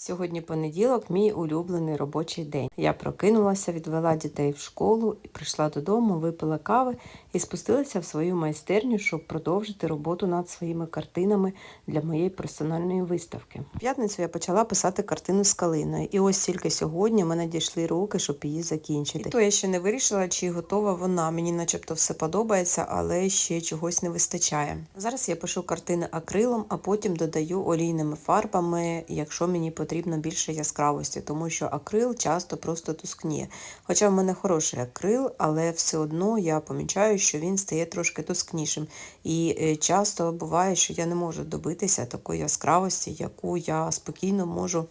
Сьогодні понеділок, мій улюблений робочий день. Я прокинулася, відвела дітей в школу, прийшла додому, випила кави і спустилася в свою майстерню, щоб продовжити роботу над своїми картинами для моєї персональної виставки. В п'ятницю я почала писати картину з калиною, і ось тільки сьогодні мене дійшли руки, щоб її закінчити. І то я ще не вирішила, чи готова вона. Мені, начебто, все подобається, але ще чогось не вистачає. Зараз я пишу картини акрилом, а потім додаю олійними фарбами, якщо мені потрібно більше яскравості, тому що акрил часто просто тускніє. Хоча в мене хороший акрил, але все одно я помічаю, що він стає трошки тускнішим. І е, часто буває, що я не можу добитися такої яскравості, яку я спокійно можу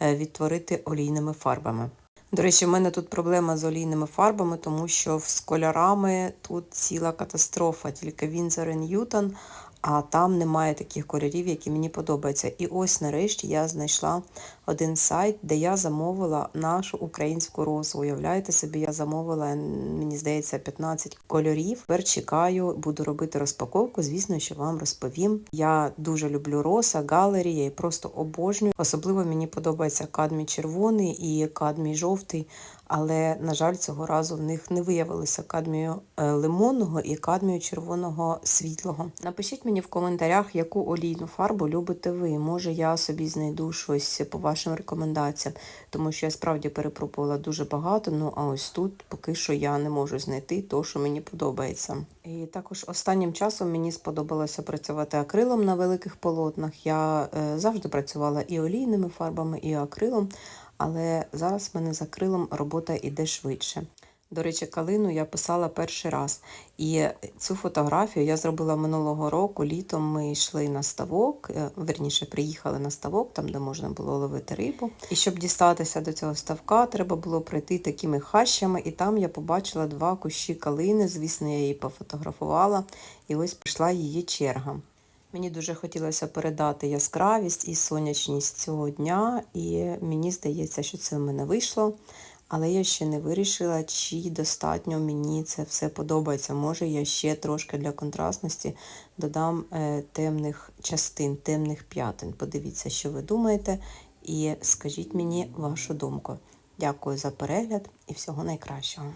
е, відтворити олійними фарбами. До речі, в мене тут проблема з олійними фарбами, тому що з кольорами тут ціла катастрофа, тільки Вінзор і Ньютон, а там немає таких кольорів, які мені подобаються. І ось нарешті я знайшла один сайт, де я замовила нашу українську розу. Уявляєте собі, я замовила, мені здається, 15 кольорів. Тепер чекаю, буду робити розпаковку. Звісно, що вам розповім. Я дуже люблю роса, галері, я просто обожнюю. Особливо мені подобається кадмій червоний і кадмій жовтий. Але, на жаль, цього разу в них не виявилося кадмію е, лимонного і кадмію червоного світлого. Напишіть мені в коментарях, яку олійну фарбу любите ви. Може, я собі знайду щось по вашим рекомендаціям, тому що я справді перепробувала дуже багато. Ну а ось тут поки що я не можу знайти то, що мені подобається. І також останнім часом мені сподобалося працювати акрилом на великих полотнах. Я е, завжди працювала і олійними фарбами, і акрилом але зараз в мене за крилом робота йде швидше. До речі, калину я писала перший раз. І цю фотографію я зробила минулого року. Літом ми йшли на ставок, е, верніше приїхали на ставок, там де можна було ловити рибу. І щоб дістатися до цього ставка, треба було пройти такими хащами, і там я побачила два кущі калини. Звісно, я її пофотографувала, і ось прийшла її черга. Мені дуже хотілося передати яскравість і сонячність цього дня, і мені здається, що це в мене вийшло. Але я ще не вирішила, чи достатньо мені це все подобається. Може, я ще трошки для контрастності додам е, темних частин, темних п'ятин. Подивіться, що ви думаєте, і скажіть мені вашу думку. Дякую за перегляд і всього найкращого.